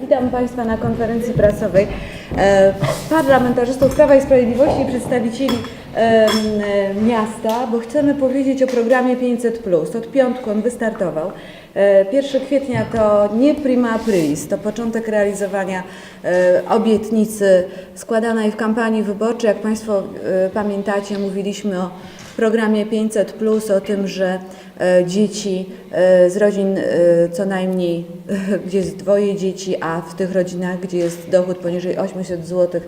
Witam Państwa na konferencji prasowej e, parlamentarzystów Prawa i Sprawiedliwości i przedstawicieli e, miasta, bo chcemy powiedzieć o programie 500+. Od piątku on wystartował. E, 1 kwietnia to nie prima aprilis, to początek realizowania e, obietnicy składanej w kampanii wyborczej. Jak Państwo e, pamiętacie, mówiliśmy o programie 500, o tym, że e, dzieci e, z rodzin e, co najmniej, gdzie jest dwoje dzieci, a w tych rodzinach, gdzie jest dochód poniżej 800 zł,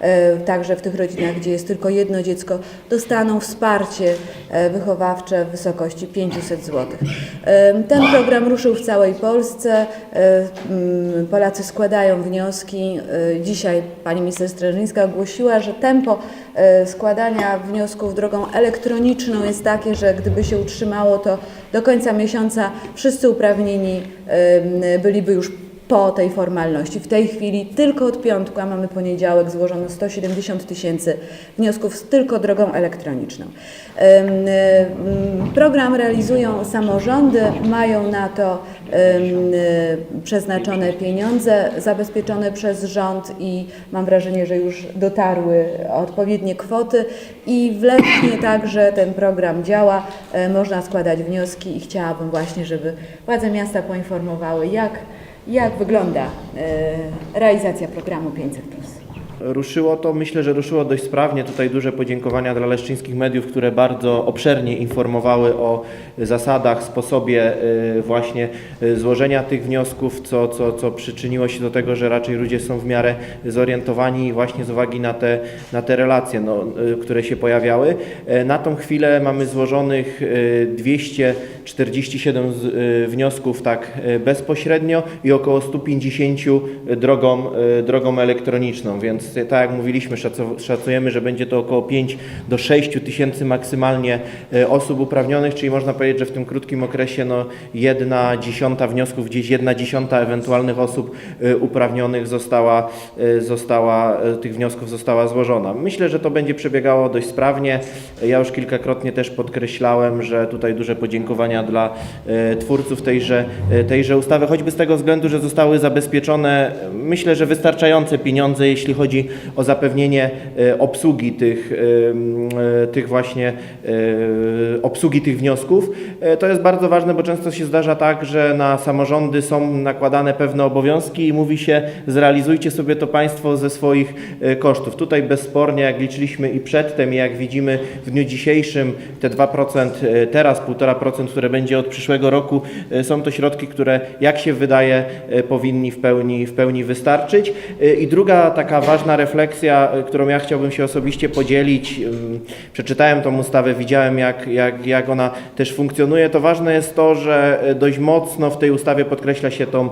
e, także w tych rodzinach, gdzie jest tylko jedno dziecko, dostaną wsparcie e, wychowawcze w wysokości 500 zł. E, Ten program ruszył w całej Polsce. Mm, Polacy składają wnioski. Dzisiaj pani minister Strażyńska ogłosiła, że tempo składania wniosków drogą elektroniczną jest takie, że gdyby się utrzymało to do końca miesiąca wszyscy uprawnieni byliby już po tej formalności. W tej chwili tylko od piątku, a mamy poniedziałek, złożono 170 tysięcy wniosków tylko drogą elektroniczną. Program realizują samorządy, mają na to e, przeznaczone pieniądze zabezpieczone przez rząd i mam wrażenie, że już dotarły odpowiednie kwoty i w Lesznie także ten program działa, e, można składać wnioski i chciałabym właśnie, żeby władze miasta poinformowały, jak, jak wygląda e, realizacja programu 500+. Ruszyło to, myślę, że ruszyło dość sprawnie. Tutaj duże podziękowania dla leszczyńskich mediów, które bardzo obszernie informowały o zasadach, sposobie e, właśnie e, złożenia tych wniosków, co, co, co przyczyniło się do tego, że raczej ludzie są w miarę zorientowani właśnie z uwagi na te, na te relacje, no, które się pojawiały. Na tą chwilę mamy złożonych 200 47 y, wniosków tak y, bezpośrednio i około 150 y, drogą, drogą elektroniczną, więc tak jak mówiliśmy, szacujemy, że będzie to około 5 do 6 tysięcy maksymalnie osób uprawnionych, czyli można powiedzieć, że w tym krótkim okresie no, jedna dziesiąta wniosków, gdzieś jedna dziesiąta ewentualnych osób uprawnionych została, została tych wniosków została złożona. Myślę, że to będzie przebiegało dość sprawnie. Ja już kilkakrotnie też podkreślałem, że tutaj duże podziękowania dla e, twórców tejże, e, tejże ustawy, choćby z tego względu, że zostały zabezpieczone, e, myślę, że wystarczające pieniądze, jeśli chodzi o zapewnienie obsługi tych, tych właśnie obsługi tych wniosków. To jest bardzo ważne, bo często się zdarza tak, że na samorządy są nakładane pewne obowiązki i mówi się zrealizujcie sobie to państwo ze swoich kosztów. Tutaj bezspornie, jak liczyliśmy i przedtem, i jak widzimy w dniu dzisiejszym, te 2% e, teraz, 1,5%, które będzie od przyszłego roku, e, są to środki, które jak się wydaje e, powinni w pełni, w pełni wystarczyć. E, I druga taka ważna refleksja, którą ja chciałbym się osobiście podzielić, ym, przeczytałem tą ustawę, widziałem jak, jak, jak ona też funkcjonuje, to ważne jest to, że dość mocno w tej ustawie podkreśla się tą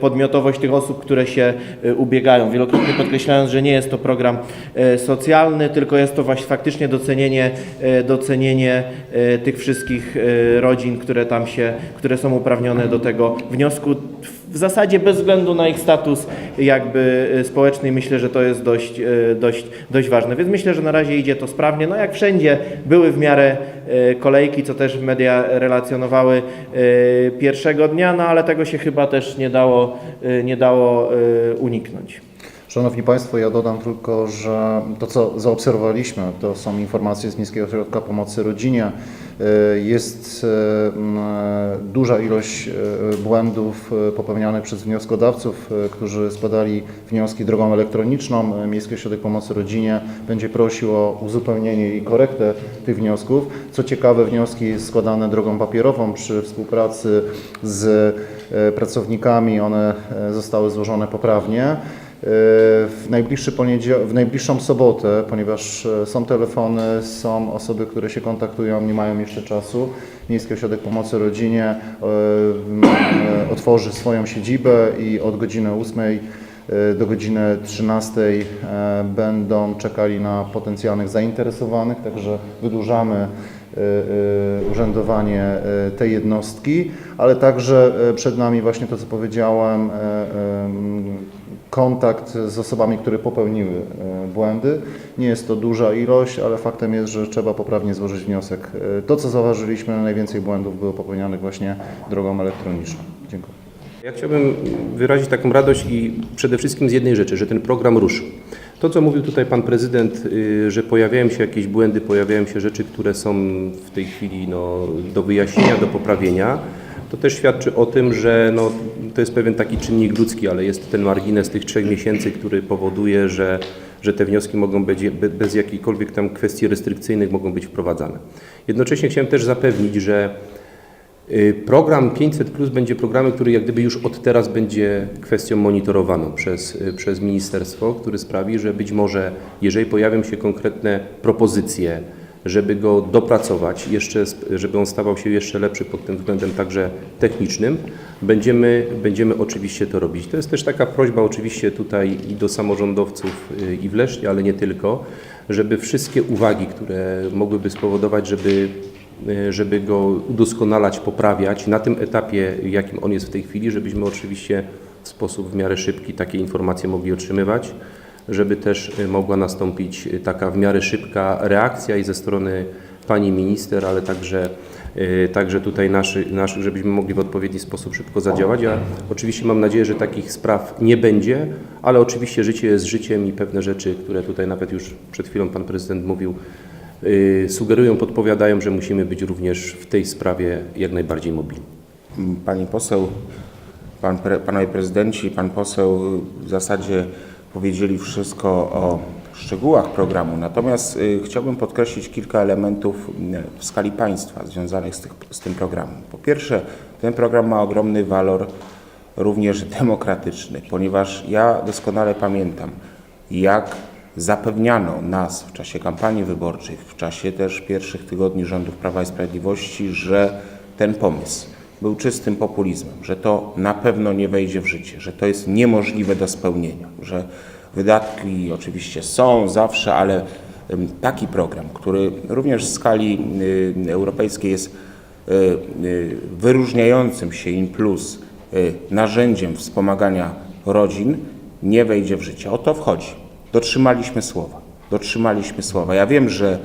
podmiotowość tych osób, które się ubiegają. Wielokrotnie podkreślając, że nie jest to program socjalny, tylko jest to właśnie faktycznie docenienie, docenienie tych wszystkich e, rodzin, które tam się, które są uprawnione do tego wniosku. W zasadzie bez względu na ich status jakby e, społeczny i myślę, że to jest dość, e, dość, dość ważne. Więc myślę, że na razie idzie to sprawnie. No jak wszędzie były w miarę e, kolejki, co też media relacjonowały pierwszego dnia, no ale tego się chyba też nie dało, nie dało uniknąć. Szanowni Państwo, ja dodam tylko, że to co zaobserwowaliśmy, to są informacje z Miejskiego Ośrodka Pomocy Rodzinie. E, Jest e, e, duża ilość błędów popełnianych przez wnioskodawców, którzy składali wnioski drogą elektroniczną. Miejski Ośrodek Pomocy Rodzinie będzie prosił o uzupełnienie i korektę tych wniosków. Co ciekawe, wnioski składane drogą papierową przy współpracy z pracownikami, one zostały złożone poprawnie. W, najbliższy w najbliższą sobotę, ponieważ e, są telefony, są osoby, które się kontaktują, nie mają jeszcze czasu. Miejski Ośrodek Pomocy Rodzinie e, e, otworzy swoją siedzibę i od godziny 8 e, do godziny 13 e, będą czekali na potencjalnych zainteresowanych, także wydłużamy urzędowanie tej jednostki, ale także przed nami właśnie to, co powiedziałem, em, kontakt z osobami, które popełniły e, błędy. Nie jest to duża ilość, ale faktem jest, że trzeba poprawnie złożyć wniosek. E, To, co zauważyliśmy, najwięcej błędów było popełnianych właśnie drogą elektroniczną. Dziękuję. Ja chciałbym wyrazić taką radość i przede wszystkim z jednej rzeczy, że ten program ruszył. To, co mówił tutaj pan prezydent, y, że pojawiają się jakieś błędy, pojawiają się rzeczy, które są w tej chwili no, do wyjaśnienia, do poprawienia, to też świadczy o tym, że no, to jest pewien taki czynnik ludzki, ale jest ten margines tych trzech miesięcy, który powoduje, że, że te wnioski mogą być be- bez jakichkolwiek tam kwestii restrykcyjnych mogą być wprowadzane. Jednocześnie chciałem też zapewnić, że Y, Program 500 Plus będzie programem, który jak gdyby już od teraz będzie kwestią monitorowaną przez, y, przez ministerstwo, który sprawi, że być może jeżeli pojawią się konkretne propozycje, żeby go dopracować, jeszcze, żeby on stawał się jeszcze lepszy pod tym względem także technicznym, będziemy, będziemy oczywiście to robić. To jest też taka prośba oczywiście tutaj i do samorządowców y, i w Lesznie, ale nie tylko, żeby wszystkie uwagi, które mogłyby spowodować, żeby y, żeby go udoskonalać, poprawiać na tym etapie, jakim on jest w tej chwili, żebyśmy oczywiście w sposób w miarę szybki takie informacje mogli otrzymywać, żeby też y, mogła nastąpić y, taka w miarę szybka reakcja i ze strony pani minister, ale także, y, także tutaj naszych, naszych, żebyśmy mogli w odpowiedni sposób szybko zadziałać. Ja oczywiście mam nadzieję, że takich spraw nie będzie, ale oczywiście życie jest życiem i pewne rzeczy, które tutaj nawet już przed chwilą pan prezydent mówił, sugerują, podpowiadają, że musimy być również w tej sprawie jak najbardziej mobilni. Pani poseł, pan, pre, panowie prezydenci, pan poseł w zasadzie powiedzieli wszystko o szczegółach programu, natomiast y, chciałbym podkreślić kilka elementów y, w skali państwa związanych z, tych, z tym programem. Po pierwsze, ten program ma ogromny walor również demokratyczny, ponieważ ja doskonale pamiętam, jak zapewniano nas w czasie kampanii wyborczej, w czasie też pierwszych tygodni rządów Prawa i Sprawiedliwości, że ten pomysł był czystym populizmem, że to na pewno nie wejdzie w życie, że to jest niemożliwe do spełnienia, że wydatki oczywiście są zawsze, ale taki program, który również w skali y, europejskiej jest y, y, wyróżniającym się in plus narzędziem wspomagania rodzin, nie wejdzie w życie. O to wchodzi. Dotrzymaliśmy słowa. Dotrzymaliśmy słowa. Ja wiem, że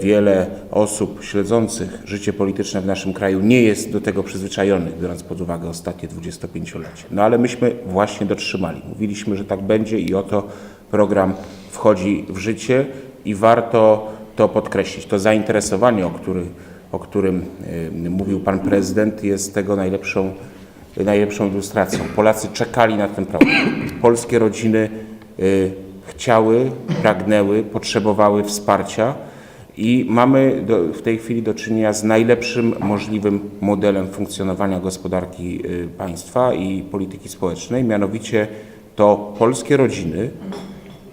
wiele osób śledzących życie polityczne w naszym kraju nie jest do tego przyzwyczajonych, biorąc pod uwagę ostatnie 25-lecie. No ale myśmy właśnie dotrzymali. Mówiliśmy, że tak będzie i oto program wchodzi w życie i warto to podkreślić. To zainteresowanie, o, który, o którym e, mówił pan prezydent, jest tego najlepszą najlepszą ilustracją. Polacy czekali na ten program. Polskie rodziny y, chciały, pragnęły, potrzebowały wsparcia i mamy do, w tej chwili do czynienia z najlepszym możliwym modelem funkcjonowania gospodarki y, państwa i polityki społecznej, mianowicie to polskie rodziny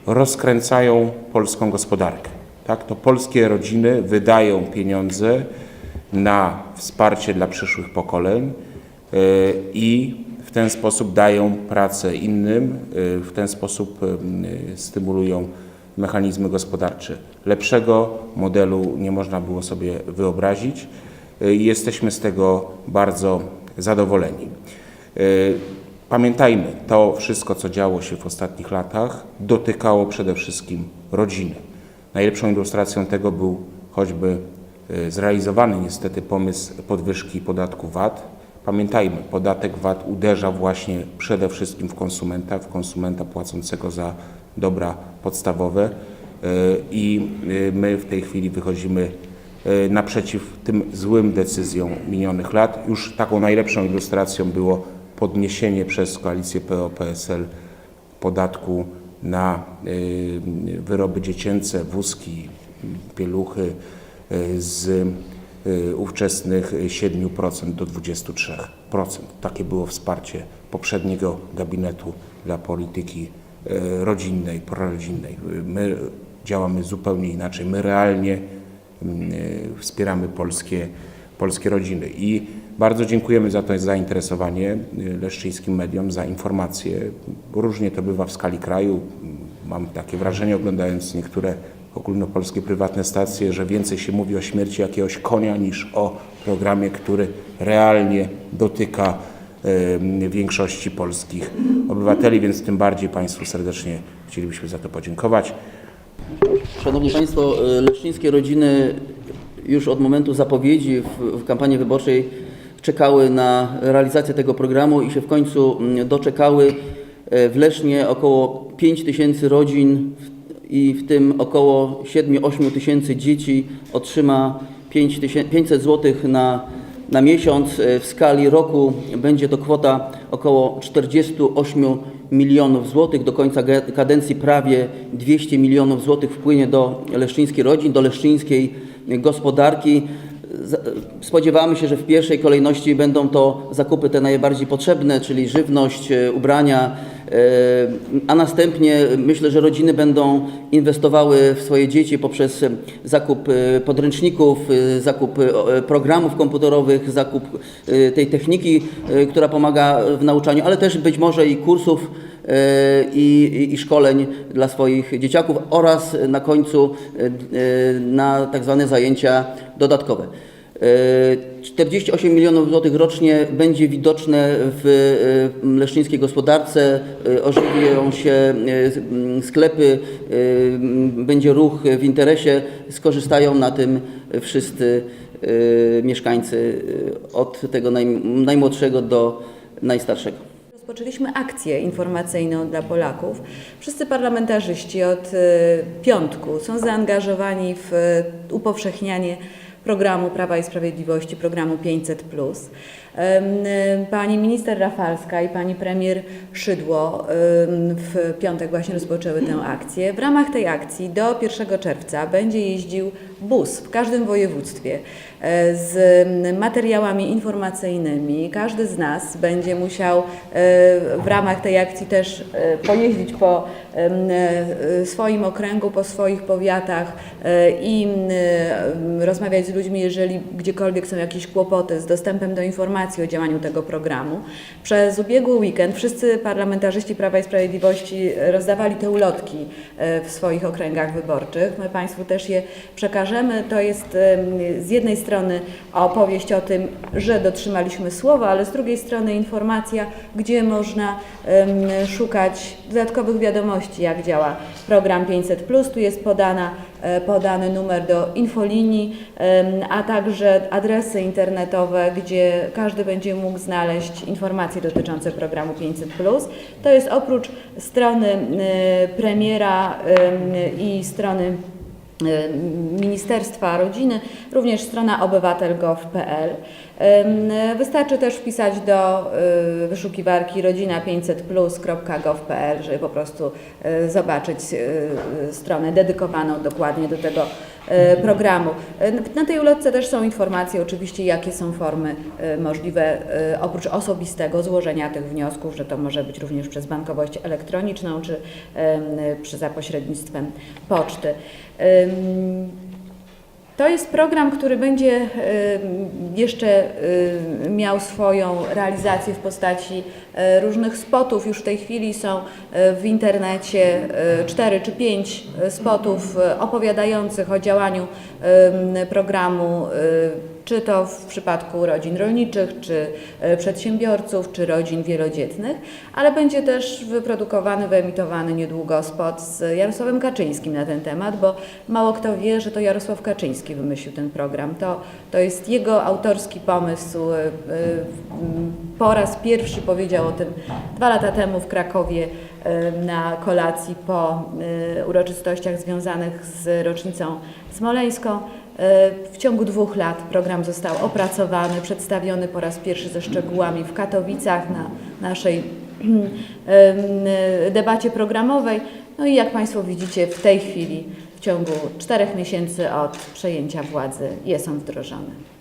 rozkręcają polską gospodarkę. Tak? To polskie rodziny wydają pieniądze na wsparcie dla przyszłych pokoleń y, i w ten sposób dają pracę innym, y, w ten sposób stymulują mechanizmy gospodarcze. Lepszego modelu nie można było sobie wyobrazić y, i jesteśmy z tego bardzo zadowoleni. Y, Pamiętajmy, to wszystko, co działo się w ostatnich latach, dotykało przede wszystkim rodziny. Najlepszą ilustracją tego był choćby y, zrealizowany niestety pomysł podwyżki podatku VAT. Pamiętajmy, podatek VAT uderza właśnie przede wszystkim w konsumenta, w konsumenta płacącego za dobra podstawowe y, i y, my w tej chwili wychodzimy y, naprzeciw tym złym decyzjom minionych lat. Już taką najlepszą ilustracją było podniesienie przez koalicję PO-PSL podatku na wyroby dziecięce, wózki, pieluchy z ówczesnych 7% do 23%. Takie było wsparcie poprzedniego gabinetu dla polityki rodzinnej, prorodzinnej. My działamy zupełnie inaczej. My realnie y, wspieramy polskie, polskie rodziny. I bardzo dziękujemy za to zainteresowanie y, leszczyńskim mediom, za informacje. Różnie to bywa w skali kraju. Mam takie wrażenie, oglądając niektóre ogólnopolskie prywatne stacje, że więcej się mówi o śmierci jakiegoś konia niż o programie, który realnie dotyka większości polskich obywateli, więc tym bardziej Państwu serdecznie chcielibyśmy za to podziękować. Szanowni Państwo, e, leszczyńskie rodziny już od momentu zapowiedzi w, w kampanii wyborczej czekały na realizację tego programu i się w końcu mm, doczekały. E, W Lesznie około 5 tysięcy rodzin i w tym około 7-8 tysięcy dzieci otrzyma 5 tysię- 500 zł na, na miesiąc. E, W skali roku będzie to kwota około 48 milionów złotych. Do końca kadencji prawie 200 milionów złotych wpłynie do leszczyńskiej rodzin, do leszczyńskiej gospodarki. Spodziewamy się, że w pierwszej kolejności będą to zakupy te najbardziej potrzebne, czyli żywność, e, ubrania, a następnie myślę, że rodziny będą inwestowały w swoje dzieci poprzez e, zakup e, podręczników, e, zakup e, programów komputerowych, zakup e, tej techniki, e, która pomaga w nauczaniu, ale też być może i kursów e, i, i- i szkoleń dla swoich dzieciaków oraz na końcu e, e, na tak zwane zajęcia dodatkowe. E, 48 milionów złotych rocznie będzie widoczne w e, leszczyńskiej gospodarce. E, Ożywią się e, sklepy, e, będzie ruch w interesie. Skorzystają na tym wszyscy e, mieszkańcy e, od tego naj, najmłodszego do najstarszego. Rozpoczęliśmy akcję informacyjną dla Polaków. Wszyscy parlamentarzyści od piątku są zaangażowani w upowszechnianie programu Prawa i Sprawiedliwości, programu 500. Pani minister Rafalska i pani premier Szydło w piątek właśnie rozpoczęły tę akcję. W ramach tej akcji do 1 czerwca będzie jeździł bus w każdym województwie e, z materiałami informacyjnymi. Każdy z nas będzie musiał e, w ramach tej akcji też e, pojeździć po swoim okręgu, po swoich powiatach i rozmawiać z ludźmi, jeżeli gdziekolwiek są jakieś kłopoty z dostępem do informacji o działaniu tego programu. Przez ubiegły weekend wszyscy parlamentarzyści Prawa i Sprawiedliwości rozdawali te ulotki e, w swoich okręgach wyborczych. My Państwu też je przekażemy. To jest z jednej strony opowieść o tym, że dotrzymaliśmy słowa, ale z drugiej strony informacja, gdzie można szukać dodatkowych wiadomości, jak działa program 500. Tu jest podana, podany numer do infolinii, a także adresy internetowe, gdzie każdy będzie mógł znaleźć informacje dotyczące programu 500. To jest oprócz strony e, premiera em, i strony e, Ministerstwa Rodziny, również strona obywatel.gov.pl. Wystarczy też wpisać do y, wyszukiwarki rodzina500plus.gov.pl, żeby po prostu y, zobaczyć y, stronę dedykowaną dokładnie do tego programu. Na tej ulotce też są informacje oczywiście, jakie są formy możliwe oprócz osobistego złożenia tych wniosków, że to może być również przez bankowość elektroniczną czy za pośrednictwem poczty. To jest program, który będzie y, jeszcze y, miał swoją realizację w postaci y, różnych spotów. Już w tej chwili są w internecie cztery czy pięć spotów opowiadających o działaniu programu, czy to w przypadku rodzin rolniczych, czy y, przedsiębiorców, czy rodzin wielodzietnych, ale będzie też wyprodukowany, wyemitowany niedługo spot z Jarosławem Kaczyńskim na ten temat, bo mało kto wie, że to Jarosław Kaczyński wymyślił ten program. To, to jest jego autorski pomysł. y, y, Po raz pierwszy powiedział o tym dwa lata temu w Krakowie na kolacji po uroczystościach związanych z rocznicą smoleńską. W ciągu dwóch lat program został opracowany, przedstawiony po raz pierwszy ze szczegółami w Katowicach na naszej debacie programowej. No i jak Państwo widzicie, w tej chwili, w ciągu czterech miesięcy od przejęcia władzy, jest on wdrożony.